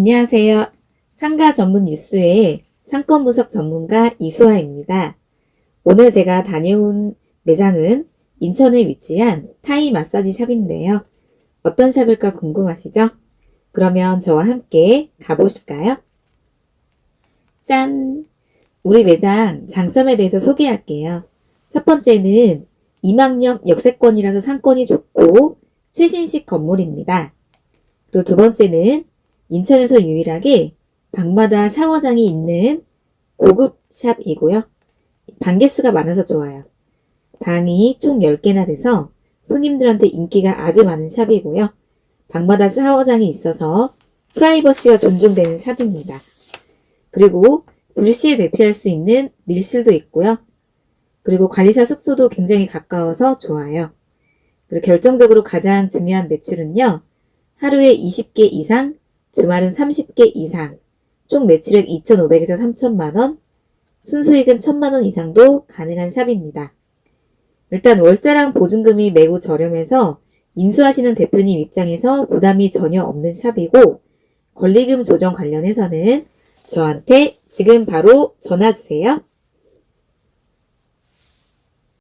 안녕하세요. 상가 전문 뉴스의 상권 분석 전문가 이수아입니다. 오늘 제가 다녀온 매장은 인천에 위치한 타이 마사지 샵인데요. 어떤 샵일까 궁금하시죠? 그러면 저와 함께 가보실까요? 짠! 우리 매장 장점에 대해서 소개할게요. 첫 번째는 이망역 역세권이라서 상권이 좋고 최신식 건물입니다. 그리고 두 번째는 인천에서 유일하게 방마다 샤워장이 있는 고급 샵이고요. 방 개수가 많아서 좋아요. 방이 총 10개나 돼서 손님들한테 인기가 아주 많은 샵이고요. 방마다 샤워장이 있어서 프라이버시가 존중되는 샵입니다. 그리고 불시에 대피할 수 있는 밀실도 있고요. 그리고 관리사 숙소도 굉장히 가까워서 좋아요. 그리고 결정적으로 가장 중요한 매출은요. 하루에 20개 이상, 주말은 30개 이상, 총 매출액 2,500에서 3,000만원, 순수익은 1,000만원 이상도 가능한 샵입니다. 일단 월세랑 보증금이 매우 저렴해서 인수하시는 대표님 입장에서 부담이 전혀 없는 샵이고, 권리금 조정 관련해서는 저한테 지금 바로 전화 주세요.